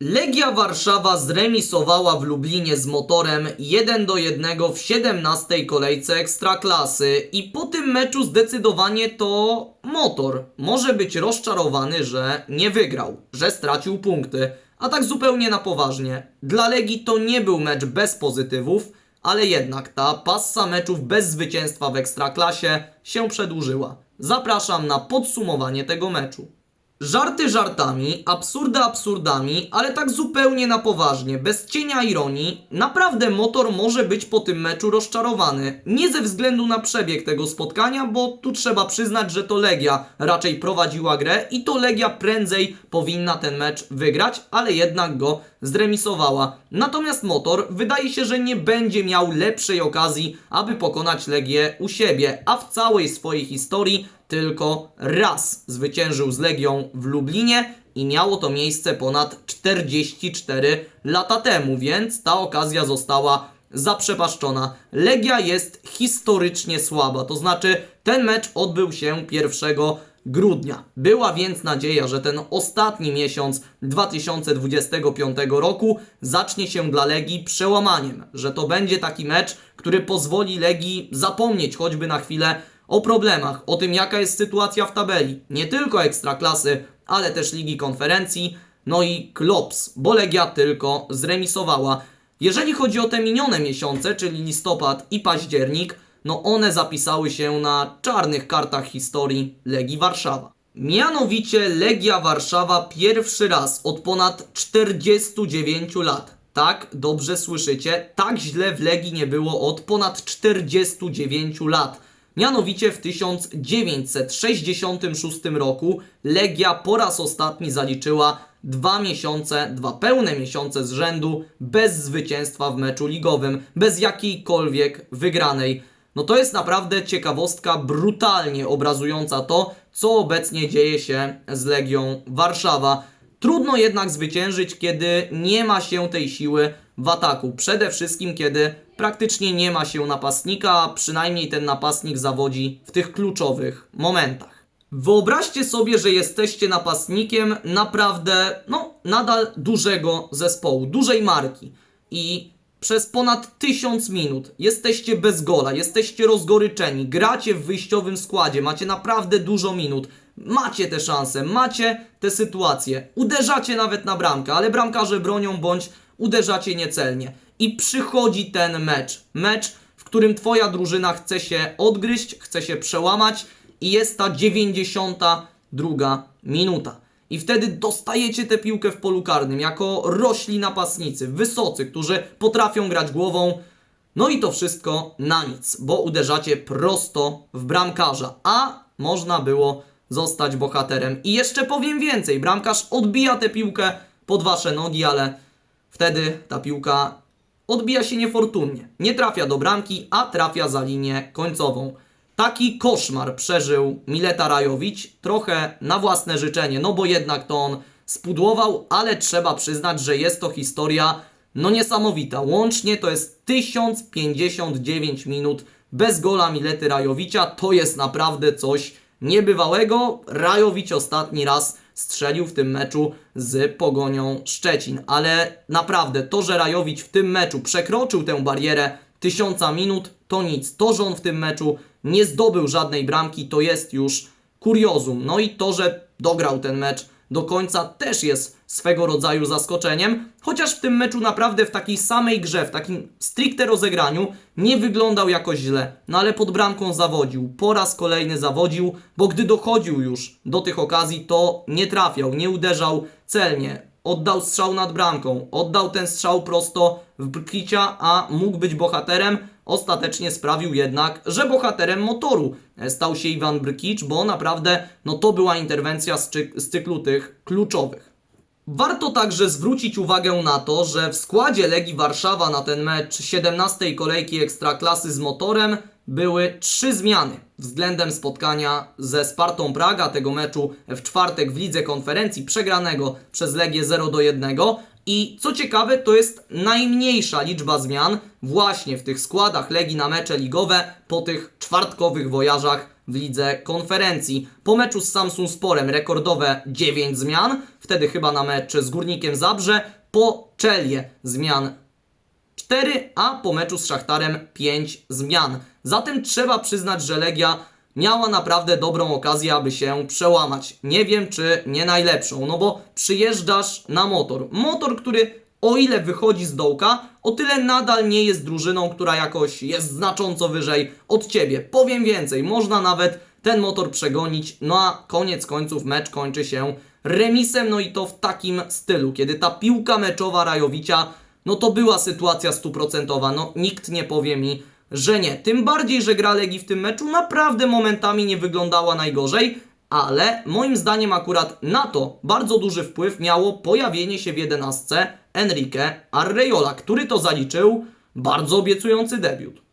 Legia Warszawa zremisowała w Lublinie z motorem 1 do 1 w 17 kolejce Ekstraklasy i po tym meczu zdecydowanie to motor może być rozczarowany, że nie wygrał, że stracił punkty, a tak zupełnie na poważnie. Dla Legii to nie był mecz bez pozytywów, ale jednak ta passa meczów bez zwycięstwa w Ekstraklasie się przedłużyła. Zapraszam na podsumowanie tego meczu. Żarty żartami, absurdy absurdami, ale tak zupełnie na poważnie, bez cienia ironii, naprawdę motor może być po tym meczu rozczarowany. Nie ze względu na przebieg tego spotkania, bo tu trzeba przyznać, że to Legia raczej prowadziła grę i to Legia prędzej powinna ten mecz wygrać, ale jednak go zremisowała. Natomiast motor wydaje się, że nie będzie miał lepszej okazji, aby pokonać Legię u siebie, a w całej swojej historii tylko raz zwyciężył z Legią w Lublinie i miało to miejsce ponad 44 lata temu, więc ta okazja została zaprzepaszczona. Legia jest historycznie słaba, to znaczy ten mecz odbył się 1 grudnia. Była więc nadzieja, że ten ostatni miesiąc 2025 roku zacznie się dla Legii przełamaniem, że to będzie taki mecz, który pozwoli Legii zapomnieć choćby na chwilę o problemach, o tym jaka jest sytuacja w tabeli, nie tylko ekstraklasy, ale też Ligi Konferencji, no i Klops, bo Legia tylko zremisowała. Jeżeli chodzi o te minione miesiące, czyli listopad i październik, no one zapisały się na czarnych kartach historii Legii Warszawa. Mianowicie Legia Warszawa pierwszy raz od ponad 49 lat. Tak, dobrze słyszycie, tak źle w Legii nie było od ponad 49 lat. Mianowicie w 1966 roku Legia po raz ostatni zaliczyła dwa miesiące, dwa pełne miesiące z rzędu bez zwycięstwa w meczu ligowym, bez jakiejkolwiek wygranej. No to jest naprawdę ciekawostka brutalnie obrazująca to, co obecnie dzieje się z Legią Warszawa. Trudno jednak zwyciężyć, kiedy nie ma się tej siły w ataku. Przede wszystkim, kiedy praktycznie nie ma się napastnika, a przynajmniej ten napastnik zawodzi w tych kluczowych momentach. Wyobraźcie sobie, że jesteście napastnikiem naprawdę, no, nadal dużego zespołu, dużej marki i przez ponad tysiąc minut jesteście bez gola, jesteście rozgoryczeni, gracie w wyjściowym składzie, macie naprawdę dużo minut, macie te szanse, macie te sytuacje, uderzacie nawet na bramkę, ale bramkarze bronią bądź uderzacie niecelnie. I przychodzi ten mecz, mecz, w którym twoja drużyna chce się odgryźć, chce się przełamać i jest ta 92 minuta. I wtedy dostajecie tę piłkę w polu karnym jako rośli napastnicy, wysocy, którzy potrafią grać głową. No i to wszystko na nic, bo uderzacie prosto w bramkarza, a można było zostać bohaterem. I jeszcze powiem więcej, bramkarz odbija tę piłkę pod wasze nogi, ale wtedy ta piłka odbija się niefortunnie. Nie trafia do bramki, a trafia za linię końcową. Taki koszmar przeżył Mileta Rajowicz, trochę na własne życzenie, no bo jednak to on spudłował, ale trzeba przyznać, że jest to historia no niesamowita. Łącznie to jest 1059 minut bez gola Milety Rajowicza. To jest naprawdę coś niebywałego. Rajowicz ostatni raz strzelił w tym meczu z Pogonią Szczecin. Ale naprawdę to, że Rajowicz w tym meczu przekroczył tę barierę tysiąca minut, to nic. To, że on w tym meczu nie zdobył żadnej bramki, to jest już kuriozum. No i to, że dograł ten mecz do końca też jest swego rodzaju zaskoczeniem, chociaż w tym meczu naprawdę w takiej samej grze, w takim stricte rozegraniu nie wyglądał jakoś źle, no ale pod bramką zawodził, po raz kolejny zawodził, bo gdy dochodził już do tych okazji, to nie trafiał, nie uderzał celnie, oddał strzał nad bramką, oddał ten strzał prosto w Brkicia, a mógł być bohaterem, ostatecznie sprawił jednak, że bohaterem motoru stał się Iwan Brkic, bo naprawdę no to była interwencja z, cy- z cyklu tych kluczowych. Warto także zwrócić uwagę na to, że w składzie Legii Warszawa na ten mecz 17 kolejki Ekstraklasy z motorem były trzy zmiany względem spotkania ze Spartą Praga, tego meczu w czwartek w Lidze Konferencji przegranego przez Legię 0 do 1. I co ciekawe, to jest najmniejsza liczba zmian właśnie w tych składach Legii na mecze ligowe po tych czwartkowych wojażach w lidze konferencji. Po meczu z Samsung Sporem rekordowe 9 zmian, wtedy chyba na mecz z Górnikiem Zabrze, po Czelię zmian 4, a po meczu z Szachtarem 5 zmian. Zatem trzeba przyznać, że Legia miała naprawdę dobrą okazję, aby się przełamać. Nie wiem, czy nie najlepszą, no bo przyjeżdżasz na motor. Motor, który o ile wychodzi z dołka, o tyle nadal nie jest drużyną, która jakoś jest znacząco wyżej od ciebie. Powiem więcej, można nawet ten motor przegonić, no a koniec końców mecz kończy się remisem, no i to w takim stylu, kiedy ta piłka meczowa Rajowicia no to była sytuacja stuprocentowa. No nikt nie powie mi, że nie. Tym bardziej, że gra Legii w tym meczu naprawdę momentami nie wyglądała najgorzej, ale moim zdaniem akurat na to bardzo duży wpływ miało pojawienie się w jedenastce Enrique Arreola, który to zaliczył bardzo obiecujący debiut.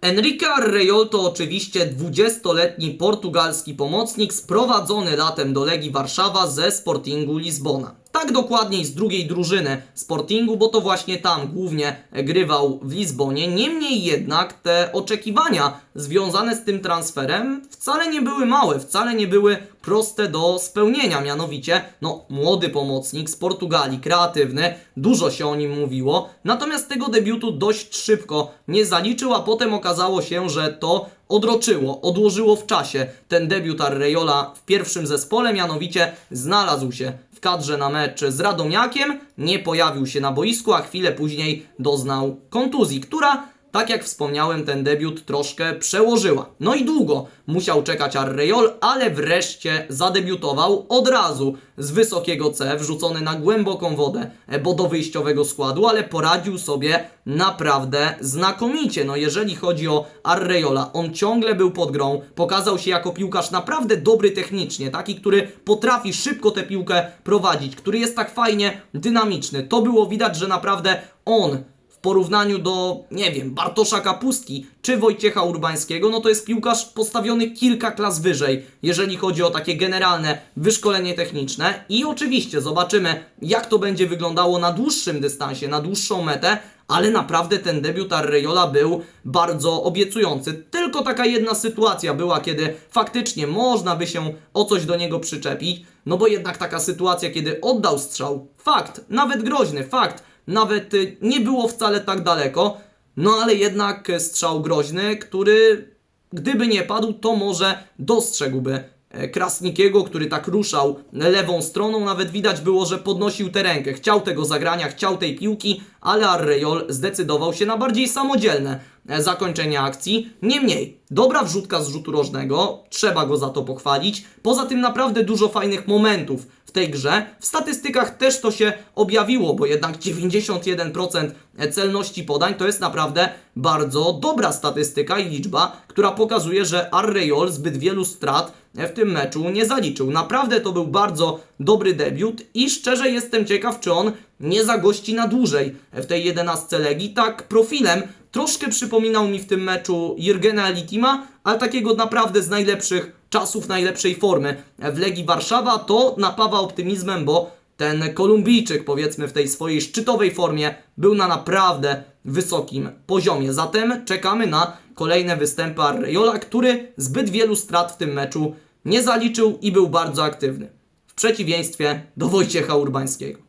Enrique Arrejol to oczywiście 20-letni portugalski pomocnik sprowadzony latem do Legii Warszawa ze Sportingu Lizbona. Tak dokładniej z drugiej drużyny Sportingu, bo to właśnie tam głównie grywał w Lizbonie. Niemniej jednak te oczekiwania związane z tym transferem wcale nie były małe, wcale nie były proste do spełnienia. Mianowicie, no, młody pomocnik z Portugalii, kreatywny, dużo się o nim mówiło. Natomiast tego debiutu dość szybko nie zaliczył, a potem okazało się, że to odroczyło, odłożyło w czasie ten debiut Arreola w pierwszym zespole, mianowicie znalazł się w kadrze na mecz z Radomiakiem, nie pojawił się na boisku, a chwilę później doznał kontuzji, która, tak jak wspomniałem, ten debiut troszkę przełożyła. No i długo musiał czekać Arrejol, ale wreszcie zadebiutował od razu z wysokiego C, wrzucony na głęboką wodę, e, bo do wyjściowego składu, ale poradził sobie naprawdę znakomicie. No jeżeli chodzi o Arrejola, on ciągle był pod grą, pokazał się jako piłkarz naprawdę dobry technicznie, taki, który potrafi szybko tę piłkę prowadzić, który jest tak fajnie dynamiczny. To było widać, że naprawdę on w porównaniu do, nie wiem, Bartosza Kapustki czy Wojciecha Urbańskiego, no to jest piłkarz postawiony kilka klas wyżej, jeżeli chodzi o takie generalne wyszkolenie techniczne. I oczywiście zobaczymy, jak to będzie wyglądało na dłuższym dystansie, na dłuższą metę, ale naprawdę ten debiut Arrejola był bardzo obiecujący. Tylko taka jedna sytuacja była, kiedy faktycznie można by się o coś do niego przyczepić, no bo jednak taka sytuacja, kiedy oddał strzał, fakt, nawet groźny, fakt, nawet y, nie było wcale tak daleko, no ale jednak strzał groźny, który gdyby nie padł, to może dostrzegłby Krasnikiego, który tak ruszał lewą stroną, nawet widać było, że podnosił tę rękę, chciał tego zagrania, chciał tej piłki, ale Arrejol zdecydował się na bardziej samodzielne e, zakończenie akcji. Niemniej, dobra wrzutka z rzutu rożnego, trzeba go za to pochwalić. Poza tym naprawdę dużo fajnych momentów w tej grze. W statystykach też to się objawiło, bo jednak 91% celności podań to jest naprawdę bardzo dobra statystyka i liczba, która pokazuje, że Arrejol zbyt wielu strat w tym meczu nie zaliczył. Naprawdę to był bardzo dobry debiut i szczerze jestem ciekaw, czy on nie zagości na dłużej w tej 11 Legii. Tak profilem troszkę przypominał mi w tym meczu Jurgena Elitima, ale takiego naprawdę z najlepszych czasów, najlepszej formy w Legii Warszawa. To napawa optymizmem, bo ten Kolumbijczyk, powiedzmy w tej swojej szczytowej formie, był na naprawdę wysokim poziomie. Zatem czekamy na kolejne występy Arrejola, który zbyt wielu strat w tym meczu nie zaliczył i był bardzo aktywny. W przeciwieństwie do Wojciecha Urbańskiego.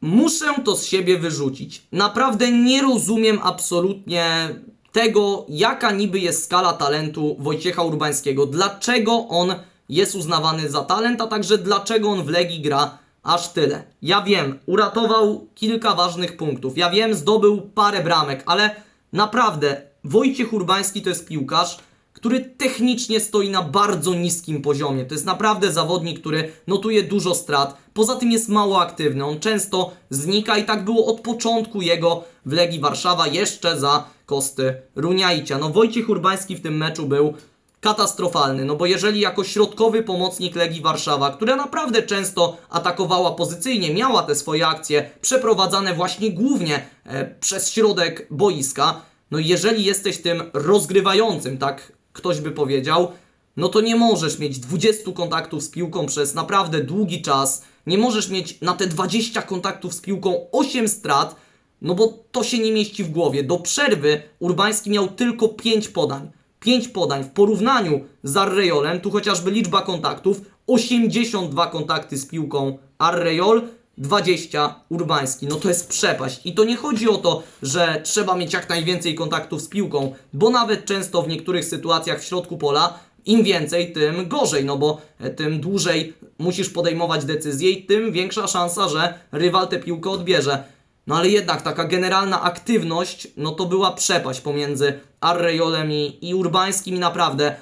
Muszę to z siebie wyrzucić. Naprawdę nie rozumiem absolutnie tego, jaka niby jest skala talentu Wojciecha Urbańskiego. Dlaczego on jest uznawany za talent, a także dlaczego on w Legii gra aż tyle. Ja wiem, uratował kilka ważnych punktów. Ja wiem, zdobył parę bramek, ale naprawdę Wojciech Urbański to jest piłkarz, który technicznie stoi na bardzo niskim poziomie. To jest naprawdę zawodnik, który notuje dużo strat. Poza tym jest mało aktywny. On często znika i tak było od początku jego w Legii Warszawa, jeszcze za Kosty Runiaicia. No Wojciech Urbański w tym meczu był katastrofalny, no bo jeżeli jako środkowy pomocnik Legii Warszawa, która naprawdę często atakowała pozycyjnie, miała te swoje akcje przeprowadzane właśnie głównie e, przez środek boiska, no jeżeli jesteś tym rozgrywającym, tak ktoś by powiedział, no to nie możesz mieć 20 kontaktów z piłką przez naprawdę długi czas, nie możesz mieć na te 20 kontaktów z piłką 8 strat, no bo to się nie mieści w głowie. Do przerwy Urbański miał tylko 5 podań. 5 podań w porównaniu z Arrejolem, tu chociażby liczba kontaktów, 82 kontakty z piłką Arrejol, 20 Urbański. No to jest przepaść. I to nie chodzi o to, że trzeba mieć jak najwięcej kontaktów z piłką, bo nawet często w niektórych sytuacjach w środku pola im więcej, tym gorzej, no bo e, tym dłużej musisz podejmować decyzje i tym większa szansa, że rywal tę piłkę odbierze. No ale jednak taka generalna aktywność, no to była przepaść pomiędzy Arrejolem i, i Urbańskim i naprawdę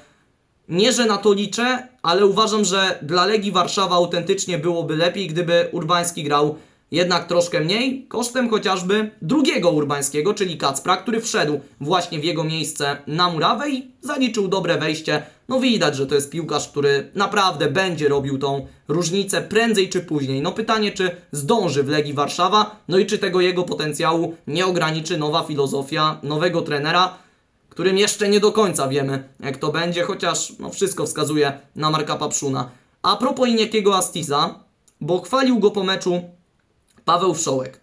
nie, że na to liczę, ale uważam, że dla Legii Warszawa autentycznie byłoby lepiej, gdyby Urbański grał jednak troszkę mniej, kosztem chociażby drugiego Urbańskiego, czyli Kacpra, który wszedł właśnie w jego miejsce na murawę i zaliczył dobre wejście. No widać, że to jest piłkarz, który naprawdę będzie robił tą różnicę prędzej czy później. No pytanie, czy zdąży w Legii Warszawa, no i czy tego jego potencjału nie ograniczy nowa filozofia nowego trenera, którym jeszcze nie do końca wiemy, jak to będzie, chociaż no, wszystko wskazuje na Marka Papszuna. A propos Iniekiego Astiza, bo chwalił go po meczu Paweł Wszołek.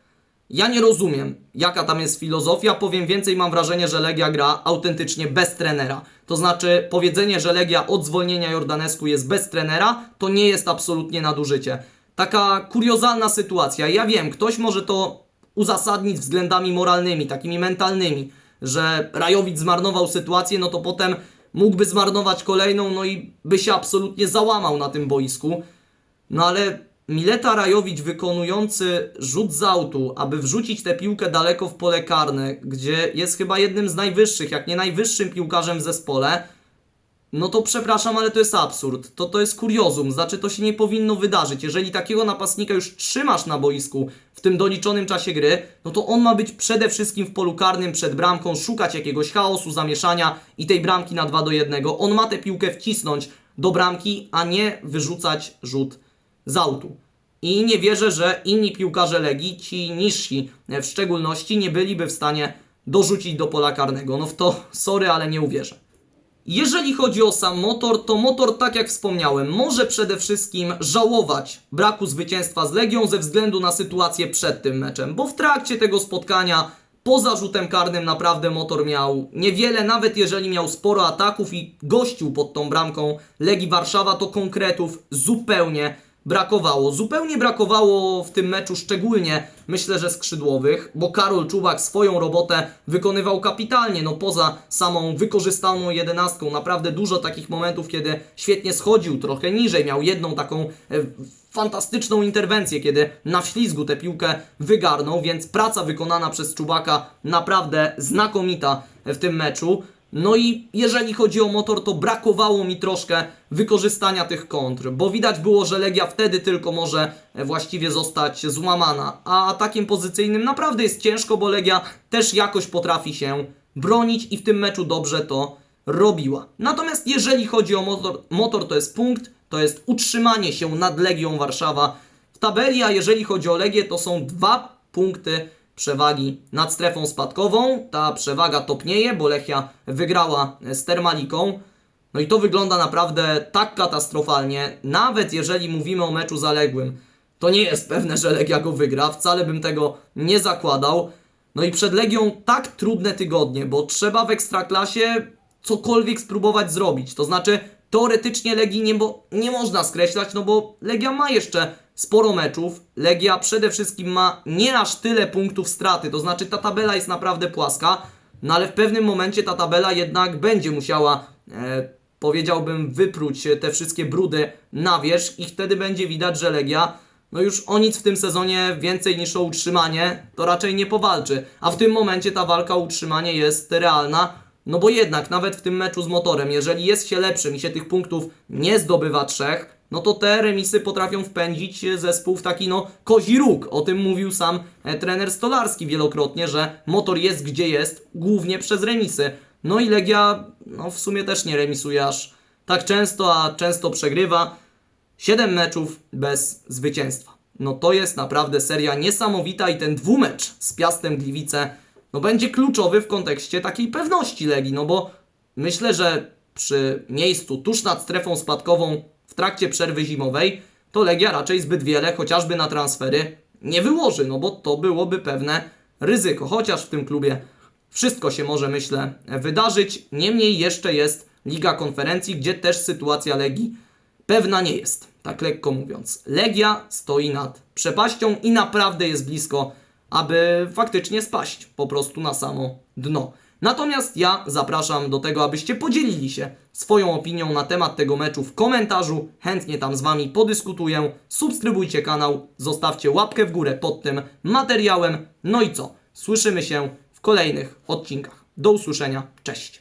Ja nie rozumiem, jaka tam jest filozofia. Powiem więcej, mam wrażenie, że Legia gra autentycznie bez trenera. To znaczy, powiedzenie, że Legia od zwolnienia Jordanesku jest bez trenera, to nie jest absolutnie nadużycie. Taka kuriozalna sytuacja. Ja wiem, ktoś może to uzasadnić względami moralnymi, takimi mentalnymi, że Rajowicz zmarnował sytuację, no to potem mógłby zmarnować kolejną, no i by się absolutnie załamał na tym boisku. No ale Mileta Rajowicz wykonujący rzut z autu, aby wrzucić tę piłkę daleko w pole karne, gdzie jest chyba jednym z najwyższych, jak nie najwyższym piłkarzem w zespole, no to przepraszam, ale to jest absurd. To, to jest kuriozum, znaczy to się nie powinno wydarzyć. Jeżeli takiego napastnika już trzymasz na boisku w tym doliczonym czasie gry, no to on ma być przede wszystkim w polu karnym przed bramką, szukać jakiegoś chaosu, zamieszania i tej bramki na 2 do 1. On ma tę piłkę wcisnąć do bramki, a nie wyrzucać rzut z autu. I nie wierzę, że inni piłkarze Legii, ci niżsi w szczególności, nie byliby w stanie dorzucić do pola karnego. No w to sorry, ale nie uwierzę. Jeżeli chodzi o sam motor, to motor, tak jak wspomniałem, może przede wszystkim żałować braku zwycięstwa z Legią ze względu na sytuację przed tym meczem, bo w trakcie tego spotkania poza rzutem karnym naprawdę motor miał niewiele, nawet jeżeli miał sporo ataków i gościł pod tą bramką Legii Warszawa, to konkretów zupełnie brakowało. Zupełnie brakowało w tym meczu szczególnie, myślę, że skrzydłowych, bo Karol Czubak swoją robotę wykonywał kapitalnie, no poza samą wykorzystaną jedenastką. Naprawdę dużo takich momentów, kiedy świetnie schodził trochę niżej, miał jedną taką e, fantastyczną interwencję, kiedy na wślizgu tę piłkę wygarnął, więc praca wykonana przez Czubaka naprawdę znakomita w tym meczu. No i jeżeli chodzi o motor, to brakowało mi troszkę wykorzystania tych kontr, bo widać było, że Legia wtedy tylko może właściwie zostać złamana, a atakiem pozycyjnym naprawdę jest ciężko, bo Legia też jakoś potrafi się bronić i w tym meczu dobrze to robiła. Natomiast jeżeli chodzi o motor, motor to jest punkt, to jest utrzymanie się nad Legią Warszawa w tabeli, a jeżeli chodzi o Legię, to są dwa punkty przewagi nad strefą spadkową. Ta przewaga topnieje, bo Lechia wygrała z Termaliką. No i to wygląda naprawdę tak katastrofalnie, nawet jeżeli mówimy o meczu zaległym. To nie jest pewne, że Legia go wygra, wcale bym tego nie zakładał. No i przed Legią tak trudne tygodnie, bo trzeba w Ekstraklasie cokolwiek spróbować zrobić. To znaczy, teoretycznie Legii nie, bo nie można skreślać, no bo Legia ma jeszcze sporo meczów. Legia przede wszystkim ma nie aż tyle punktów straty, to znaczy ta tabela jest naprawdę płaska, no ale w pewnym momencie ta tabela jednak będzie musiała, e, powiedziałbym, wypróć te wszystkie brudy na wierzch i wtedy będzie widać, że Legia no już o nic w tym sezonie więcej niż o utrzymanie, to raczej nie powalczy. A w tym momencie ta walka o utrzymanie jest realna. No bo jednak, nawet w tym meczu z motorem, jeżeli jest się lepszym i się tych punktów nie zdobywa trzech, no to te remisy potrafią wpędzić zespół w taki no kozi róg. O tym mówił sam e, trener Stolarski wielokrotnie, że motor jest gdzie jest, głównie przez remisy. No i Legia, no w sumie też nie remisuje aż tak często, a często przegrywa. 7 meczów bez zwycięstwa. No to jest naprawdę seria niesamowita i ten dwumecz z Piastem Gliwice no będzie kluczowy w kontekście takiej pewności Legii, no bo myślę, że przy miejscu tuż nad strefą spadkową w trakcie przerwy zimowej to Legia raczej zbyt wiele, chociażby na transfery, nie wyłoży, no bo to byłoby pewne ryzyko, chociaż w tym klubie wszystko się może, myślę, wydarzyć. Niemniej jeszcze jest Liga Konferencji, gdzie też sytuacja Legii pewna nie jest. tak lekko mówiąc. Legia stoi nad przepaścią i naprawdę jest blisko, aby faktycznie spaść po prostu na samo dno. Natomiast ja zapraszam do tego, abyście podzielili się swoją opinią na temat tego meczu w komentarzu. Chętnie tam z Wami podyskutuję. Subskrybujcie kanał, zostawcie łapkę w górę pod tym materiałem. No i co? Słyszymy się w kolejnych odcinkach. Do usłyszenia. Cześć.